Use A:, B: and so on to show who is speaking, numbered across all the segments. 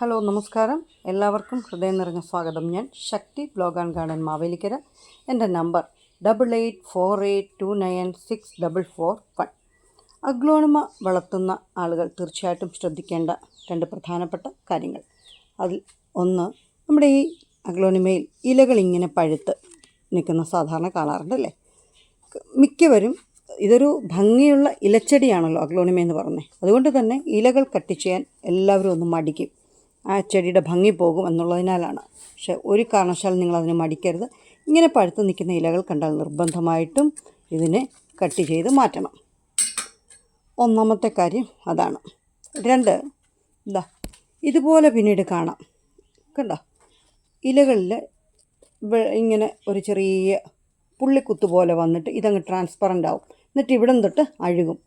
A: Hello നമസ്കാരം. എല്ലാവർക്കും ഹൃദയം നിറഞ്ഞ സ്വാഗതം. ഞാൻ Shakthi blog and garden Mavelikara. എന്റെ number double eight four eight two nine six double four one aglaonema വളർത്തുന്ന ആളുകൾ തീർച്ചയായിട്ടും ശ്രദ്ധിക്കേണ്ട രണ്ട് പ്രധാനപ്പെട്ട കാര്യങ്ങൾ. അതിൽ ഒന്ന് നമ്മുടെ ഈ അഗ്ലോണിമയിൽ ഇലകൾ ഇങ്ങനെ പഴുത്ത് നിൽക്കുന്ന സാധാരണ കാണാറുണ്ടല്ലേ? മിക്കവരും ഇതൊരു ഭംഗിയുള്ള ഇലച്ചെടിയാണല്ലോ അഗ്ലോണിമ എന്ന് പറഞ്ഞത് അതുകൊണ്ട് തന്നെ ഇലകൾ കട്ട് ചെയ്യാൻ എല്ലാവരും ഒന്ന് മടിക്കും. ആ ചെടിയുടെ ഭംഗി പോകും എന്നുള്ളതിനാലാണ്. പക്ഷെ ഒരു കാരണവശാലും നിങ്ങൾ അതിനെ മടിക്കരുത്. ഇങ്ങനെ പഴുത്ത് നിൽക്കുന്ന ഇലകൾ കണ്ടാൽ നിർബന്ധമായിട്ടും ഇതിനെ കട്ട് ചെയ്ത് മാറ്റണം. ഒന്നാമത്തെ കാര്യം അതാണ്. രണ്ട് എന്താ ഇതുപോലെ പിന്നീട് കാണാം. കണ്ടോ? ഇലകളിൽ ഇങ്ങനെ ഒരു ചെറിയ പുള്ളിക്കുത്ത് പോലെ വന്നിട്ട് ഇതങ്ങ് ട്രാൻസ്പറന്റ് ആവും. എന്നിട്ട് ഇവിടം തൊട്ട് അഴുകും.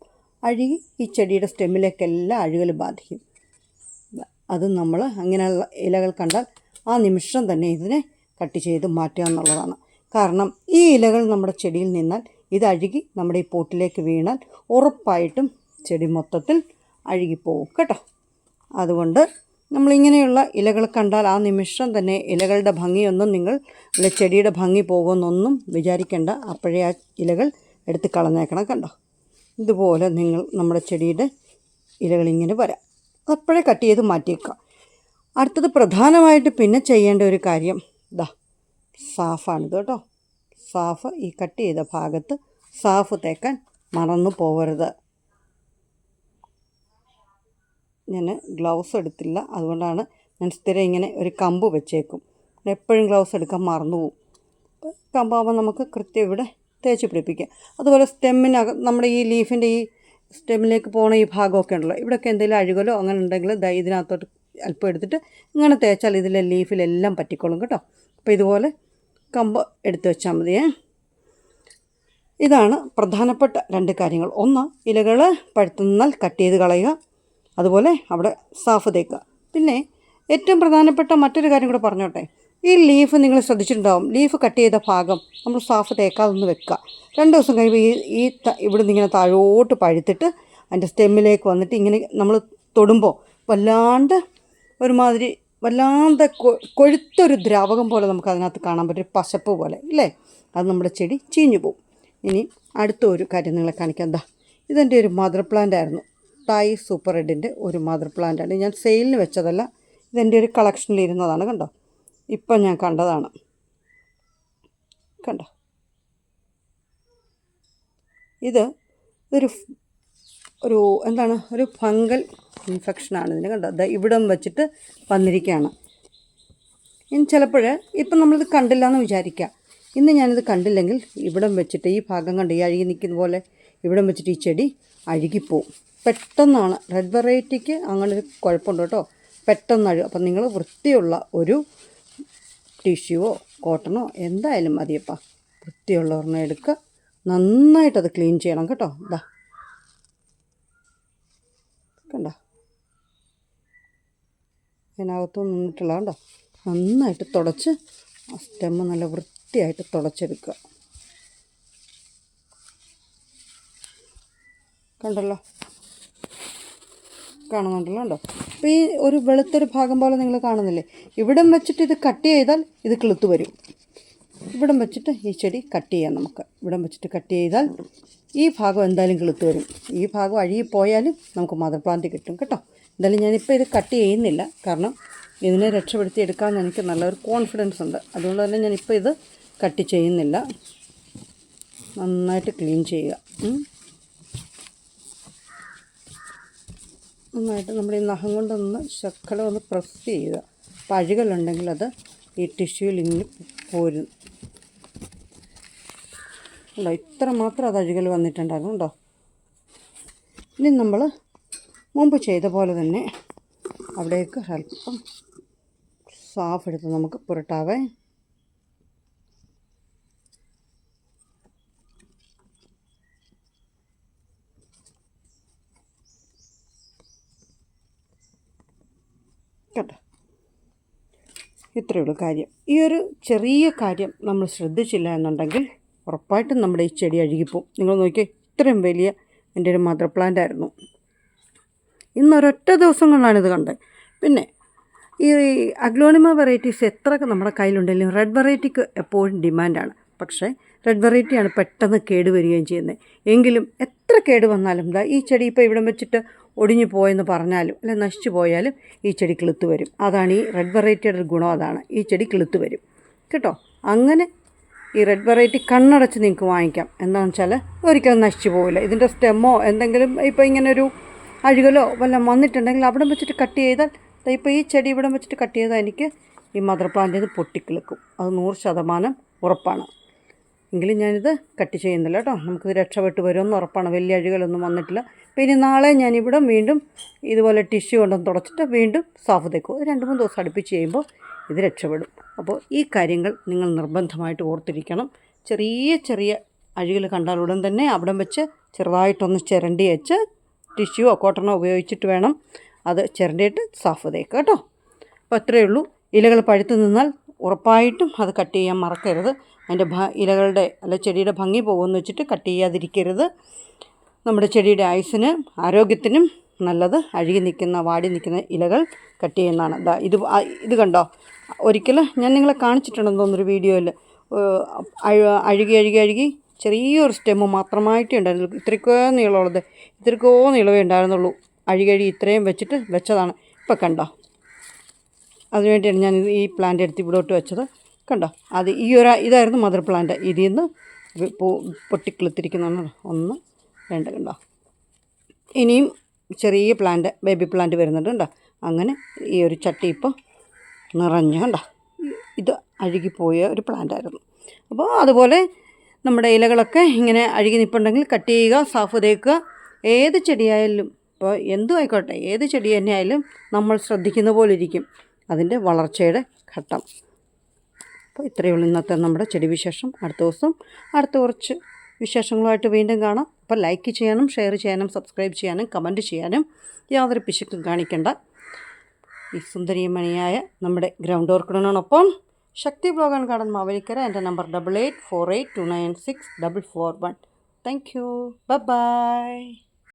A: അഴുകി ഈ ചെടിയുടെ സ്റ്റെമ്മിലേക്കെല്ലാം അഴുകൽ ബാധിക്കും. അത് നമ്മൾ അങ്ങനെയുള്ള ഇലകൾ കണ്ടാൽ ആ നിമിഷം തന്നെ ഇതിനെ കട്ട് ചെയ്ത് മാറ്റുക എന്നുള്ളതാണ്. കാരണം ഈ ഇലകൾ നമ്മുടെ ചെടിയിൽ നിന്നാൽ ഇത് അഴുകി നമ്മുടെ ഈ പോട്ടിലേക്ക് വീണാൽ ഉറപ്പായിട്ടും ചെടി മൊത്തത്തിൽ അഴുകിപ്പോവും കേട്ടോ. അതുകൊണ്ട് നമ്മളിങ്ങനെയുള്ള ഇലകൾ കണ്ടാൽ ആ നിമിഷം തന്നെ ഇലകളുടെ ഭംഗിയൊന്നും നിങ്ങൾ അല്ലെ ചെടിയുടെ ഭംഗി പോകുമെന്നൊന്നും വിചാരിക്കേണ്ട. അപ്പോഴേ ആ ഇലകൾ എടുത്ത് കളഞ്ഞേക്കണം കണ്ടോ. ഇതുപോലെ നിങ്ങൾ നമ്മുടെ ചെടിയുടെ ഇലകളിങ്ങനെ വരാം. അപ്പോഴേ കട്ട് ചെയ്ത് മാറ്റിയേക്കാം. അടുത്തത് പ്രധാനമായിട്ട് പിന്നെ ചെയ്യേണ്ട ഒരു കാര്യം ഇതാ സാഫാണിത് കേട്ടോ. സാഫ് ഈ കട്ട് ചെയ്ത ഭാഗത്ത് സാഫ് തേക്കാൻ മറന്നു പോവരുത്. ഞാൻ ഗ്ലൗസ് എടുത്തില്ല അതുകൊണ്ടാണ് ഞാൻ സ്ഥിരം ഇങ്ങനെ ഒരു കമ്പ് വെച്ചേക്കും. എപ്പോഴും ഗ്ലൗസ് എടുക്കാൻ മറന്നു പോകും കമ്പാവുമ്പോൾ നമുക്ക് കൃത്യം ഇവിടെ തേച്ച് പിടിപ്പിക്കാം. അതുപോലെ സ്റ്റെമ്മിനകം നമ്മുടെ ഈ ലീഫിന്റെ ഈ സ്റ്റെമ്മിലേക്ക് പോണ ഈ ഭാഗമൊക്കെ ഉണ്ടല്ലോ. ഇവിടെയൊക്കെ എന്തെങ്കിലും അഴുകലോ അങ്ങനെ ഉണ്ടെങ്കിൽ ദാ ഇതിനകത്തോട്ട് അല്പം എടുത്തിട്ട് ഇങ്ങനെ തേച്ചാൽ ഇതിലെ ലീഫിലെല്ലാം പറ്റിക്കോളും കേട്ടോ. അപ്പോൾ ഇതുപോലെ കമ്പ് എടുത്ത് വെച്ചാൽ മതിയേ. ഇതാണ് പ്രധാനപ്പെട്ട രണ്ട് കാര്യങ്ങൾ. ഒന്ന് ഇലകൾ പഴുത്തുന്നാൽ കട്ട് ചെയ്ത് കളയുക. അതുപോലെ അവിടെ സാഫ് തേക്കുക. പിന്നെ ഏറ്റവും പ്രധാനപ്പെട്ട മറ്റൊരു കാര്യം കൂടെ പറഞ്ഞോട്ടെ. ഈ ലീഫ് നിങ്ങൾ ശ്രദ്ധിച്ചിട്ടുണ്ടാവും. ലീഫ് കട്ട് ചെയ്ത ഭാഗം നമ്മൾ സാഫ് തേക്കാതൊന്ന് വെക്കുക. രണ്ട് ദിവസം കഴിയുമ്പോൾ ഈ ഈ ഇവിടുന്ന് ഇങ്ങനെ താഴോട്ട് പഴുത്തിട്ട് അതിന്റെ സ്റ്റെമ്മിലേക്ക് വന്നിട്ട് ഇങ്ങനെ നമ്മൾ തൊടുമ്പോൾ വല്ലാണ്ട് ഒരുമാതിരി വല്ലാണ്ട് കൊഴുത്തൊരു ദ്രാവകം പോലെ നമുക്ക് അതിനകത്ത് കാണാൻ പറ്റും. പശപ്പ് പോലെ ഇല്ലേ? അത് നമ്മുടെ ചെടി ചീഞ്ഞു പോകും ഇനി അടുത്ത ഒരു കാര്യം നിങ്ങളെ കാണിക്കാം. എന്താ ഇതെന്റെ ഒരു മദർ പ്ലാന്റ് ആയിരുന്നു. തായ് സൂപ്പർ റെഡിന്റെ ഒരു മദർ പ്ലാന്റ് ആണ്. ഞാൻ സെയിലിന് വെച്ചതല്ല ഇതെന്റെ ഒരു കളക്ഷനിൽ ഇരുന്നതാണ് കണ്ടോ? ഇപ്പം ഞാൻ കണ്ടതാണ്. കണ്ട? ഇത് ഒരു ഒരു എന്താണ്? ഒരു ഫംഗൽ ഇൻഫെക്ഷനാണ് ഇതിന് കണ്ടത് ഇവിടം വെച്ചിട്ട് വന്നിരിക്കുകയാണ്. ഇനി ചിലപ്പോൾ ഇപ്പം നമ്മളിത് കണ്ടില്ല എന്ന് വിചാരിക്കുക ഇന്ന് ഞാനിത് കണ്ടില്ലെങ്കിൽ ഇവിടം വെച്ചിട്ട് ഈ ഭാഗം കണ്ട് ഈ അഴുകി നിൽക്കുന്ന പോലെ ഇവിടം വെച്ചിട്ട് ഈ ചെടി അഴുകിപ്പോവും. പെട്ടെന്നാണ്. റെഡ് വെറൈറ്റിക്ക് അങ്ങനെ ഒരു കുഴപ്പമുണ്ട് കേട്ടോ. പെട്ടെന്ന് അഴുകും. അപ്പം നിങ്ങൾ വൃത്തിയുള്ള ഒരു ടിഷ്യൂവോ കോട്ടണോ എന്തായാലും മതിയപ്പാ. വൃത്തിയുള്ള ഒരെണ്ണം എടുക്കുക. നന്നായിട്ടത് ക്ലീൻ ചെയ്യണം കേട്ടോ. ഇതാ കണ്ട? അതിനകത്തു നിന്നിട്ടുള്ള കണ്ടോ? നന്നായിട്ട് തുടച്ച് ആ സ്റ്റെമ്മ് നല്ല വൃത്തിയായിട്ട് തുടച്ചെടുക്കുക. കണ്ടല്ലോ? കാണുന്നുണ്ടല്ലോ. ഉണ്ടോ അപ്പോൾ ഈ ഒരു വെളുത്തൊരു ഭാഗം പോലെ നിങ്ങൾ കാണുന്നില്ലേ? ഇവിടം വെച്ചിട്ട് ഇത് കട്ട് ചെയ്താൽ ഇത് കിളുത്ത് വരും. ഇവിടം വെച്ചിട്ട് ഈ ചെടി കട്ട് ചെയ്യാം നമുക്ക്. ഇവിടം വെച്ചിട്ട് കട്ട് ചെയ്താൽ ഈ ഭാഗം എന്തായാലും കിളുത്ത് വരും. ഈ ഭാഗം അഴുകിപ്പോയാലും നമുക്ക് മദർ പ്ലാന്റ് കിട്ടും കേട്ടോ. എന്തായാലും ഞാനിപ്പോൾ ഇത് കട്ട് ചെയ്യുന്നില്ല. കാരണം ഇതിനെ രക്ഷപ്പെടുത്തി എടുക്കാൻ എനിക്ക് നല്ലൊരു കോൺഫിഡൻസ് ഉണ്ട്. അതുകൊണ്ട് തന്നെ ഞാനിപ്പോൾ ഇത് കട്ട് ചെയ്യുന്നില്ല. നന്നായിട്ട് ക്ലീൻ ചെയ്യുക. നന്നായിട്ട് നമ്മൾ ഈ നഖം കൊണ്ടൊന്ന് ശക്കലം ഒന്ന് പ്രസ് ചെയ്യുക. പഴുകലുണ്ടെങ്കിൽ അത് ഈ ടിഷ്യൂവിൽ ഇങ്ങനെ പോരും. ഉണ്ടോ ഇത്ര മാത്രം അത് അഴുകൽ വന്നിട്ടുണ്ടായിരുന്നു കേട്ടോ ഇനി നമ്മൾ മുമ്പ് ചെയ്ത പോലെ തന്നെ അവിടേക്ക് അല്പം സാഫ് എടുത്ത് നമുക്ക് പുരട്ടാവേ കേട്ടോ ഇത്രയേ ഉള്ളൂ കാര്യം. ഈ ഒരു ചെറിയ കാര്യം നമ്മൾ ശ്രദ്ധിച്ചില്ല എന്നുണ്ടെങ്കിൽ ഉറപ്പായിട്ടും നമ്മുടെ ഈ ചെടി അഴുകിപ്പോവും. നിങ്ങൾ നോക്കിയാൽ ഇത്രയും വലിയ എന്റെ ഒരു മദർ പ്ലാന്റ് ആയിരുന്നു. ഇന്നൊരൊറ്റ ദിവസങ്ങളാണ് ഇത് കണ്ടത്. പിന്നെ ഈ അഗ്ലോണിമ വെറൈറ്റീസ് എത്രയൊക്കെ നമ്മുടെ കയ്യിലുണ്ടെങ്കിലും റെഡ് വെറൈറ്റിക്ക് എപ്പോഴും ഡിമാൻഡാണ്. പക്ഷേ റെഡ് വെറൈറ്റിയാണ് പെട്ടെന്ന് കേടുവരികയും ചെയ്യുന്നത്. എങ്കിലും എത്ര കേട് വന്നാലും ദാ ഈ ചെടി ഇപ്പോൾ ഇവിടെ വെച്ചിട്ട് ഒടിഞ്ഞു പോയെന്ന് പറഞ്ഞാലും അല്ലെ നശിച്ചു പോയാലും ഈ ചെടി കിളുത്ത് വരും. അതാണ് ഈ റെഡ് വെറൈറ്റിയുടെ ഗുണം അതാണ്. ഈ ചെടി കിളുത്ത് വരും. കേട്ടോ? അങ്ങനെ ഈ റെഡ് വെറൈറ്റി കണ്ണടച്ച് നിങ്ങൾക്ക് വാങ്ങിക്കാം. എന്താണെന്ന് വെച്ചാൽ ഒരിക്കലും നശിച്ചു പോവില്ല. ഇതിന്റെ സ്റ്റെമ്മോ എന്തെങ്കിലും ഇപ്പോൾ ഇങ്ങനെ ഒരു അഴുകലോ വല്ലതും വന്നിട്ടുണ്ടെങ്കിൽ അവിടെ വെച്ചിട്ട് കട്ട് ചെയ്താൽ ഇപ്പോൾ ഈ ചെടി ഇവിടെ വെച്ചിട്ട് കട്ട് ചെയ്താൽ എനിക്ക് ഈ മദർ പ്ലാന്റിൽ നിന്ന് പൊട്ടിക്കിളിക്കും. അത് നൂറ് ശതമാനം ഉറപ്പാണ്. എങ്കിലും ഞാനിത് കട്ട് ചെയ്യുന്നില്ല കേട്ടോ. നമുക്കിത് രക്ഷപ്പെട്ട് വരുമെന്ന് ഉറപ്പാണ്. വലിയ അഴുകലൊന്നും വന്നിട്ടില്ല. പിന്നെ നാളെ ഞാനിവിടെ വീണ്ടും ഇതുപോലെ ടിഷ്യൂ കൊണ്ടൊന്ന് തുടച്ചിട്ട് വീണ്ടും സാഫ് തേക്കും. രണ്ട് മൂന്ന് ദിവസം അടുപ്പിച്ച് ചെയ്യുമ്പോൾ ഇത് രക്ഷപ്പെടും. അപ്പോൾ ഈ കാര്യങ്ങൾ നിങ്ങൾ നിർബന്ധമായിട്ട് ഓർത്തിരിക്കണം. ചെറിയ ചെറിയ അഴികൾ കണ്ടാൽ ഉടൻ തന്നെ അവിടം വെച്ച് ചെറുതായിട്ടൊന്ന് ചിരണ്ടി വെച്ച് ടിഷ്യൂവോ കോട്ടണോ ഉപയോഗിച്ചിട്ട് വേണം അത് ചിരണ്ടിയിട്ട് സാഫ് തേക്കുക കേട്ടോ. അപ്പോൾ അത്രയേ ഉള്ളൂ. ഇലകൾ പഴുത്ത് നിന്നാൽ ഉറപ്പായിട്ടും അത് കട്ട് ചെയ്യാൻ മറക്കരുത്. അതിന്റെ ഇലകളുടെ അല്ല ചെടിയുടെ ഭംഗി പോകുമെന്ന് വെച്ചിട്ട് കട്ട് ചെയ്യാതിരിക്കരുത്. നമ്മുടെ ചെടിയുടെ ആയുസ്സിന് ആരോഗ്യത്തിനും നല്ലത്. അഴുകി നിൽക്കുന്ന വാടി നിൽക്കുന്ന ഇലകൾ കട്ട് ചെയ്യുന്നതാണ്. ഇത് ഇത് കണ്ടോ? ഒരിക്കൽ ഞാൻ നിങ്ങളെ കാണിച്ചിട്ടുണ്ടെന്ന് തോന്നുന്നൊരു വീഡിയോയിൽ അഴുകി അഴുകി അഴുകി ചെറിയൊരു സ്റ്റെമ്മ് മാത്രമായിട്ടേ ഉണ്ടായിരുന്നുള്ളൂ. ഇത്രയ്ക്കോ നീളമുള്ളത് ഇത്രയ്ക്കോ നീളമേ ഉണ്ടായിരുന്നുള്ളൂ. അഴുകി അഴുകി ഇത്രയും വെച്ചിട്ട് വെച്ചതാണ്. ഇപ്പം കണ്ടോ? അതിനുവേണ്ടിയാണ് ഞാൻ ഈ പ്ലാന്റ് എടുത്ത് ഇവിടോട്ട് വെച്ചത്. കണ്ടോ? അത് ഈ ഒരു ഇതായിരുന്നു മദർ പ്ലാന്റ് ഇതിൽ നിന്ന് പൊട്ടിക്കിളുത്തിരിക്കുന്നതാണ് ഒന്ന്. രണ്ട് കണ്ടോ ഇനിയും ചെറിയ പ്ലാന്റ് ബേബി പ്ലാന്റ് വരുന്നുണ്ട് കണ്ടോ? അങ്ങനെ ഈ ഒരു ചട്ടി ഇപ്പോൾ നിറഞ്ഞു കണ്ടോ? ഇത് അഴുകിപ്പോയ ഒരു പ്ലാന്റ് ആയിരുന്നു. അപ്പോൾ അതുപോലെ നമ്മുടെ ഇലകളൊക്കെ ഇങ്ങനെ അഴുകി നിൽപ്പുണ്ടെങ്കിൽ കട്ട് ചെയ്യുക സാഫ് തേക്കുക. ഏത് ചെടിയായാലും ഇപ്പോൾ എന്തും ആയിക്കോട്ടെ ഏത് ചെടി തന്നെ ആയാലും നമ്മൾ ശ്രദ്ധിക്കുന്ന പോലെ ഇരിക്കും. അതിന്റെ വളർച്ചയുടെ ഘട്ടം. അപ്പോൾ ഇത്രയേ ഉള്ളൂ ഇന്നത്തെ നമ്മുടെ ചെടി വിശേഷം. അടുത്ത ദിവസം അടുത്ത കുറച്ച് വിശേഷങ്ങളുമായിട്ട് വീണ്ടും കാണാം. അപ്പോൾ ലൈക്ക് ചെയ്യാനും ഷെയർ ചെയ്യാനും സബ്സ്ക്രൈബ് ചെയ്യാനും കമന്റ് ചെയ്യാനും യാതൊരു പിശുക്കും കാണിക്കേണ്ട. ഈ സുന്ദരിമണിയായ നമ്മുടെ ground ഓർക്കിഡിനോടൊപ്പം Shakthi blog and garden Mavelikara എന്റെ number double eight four eight two nine six double four one thank you bye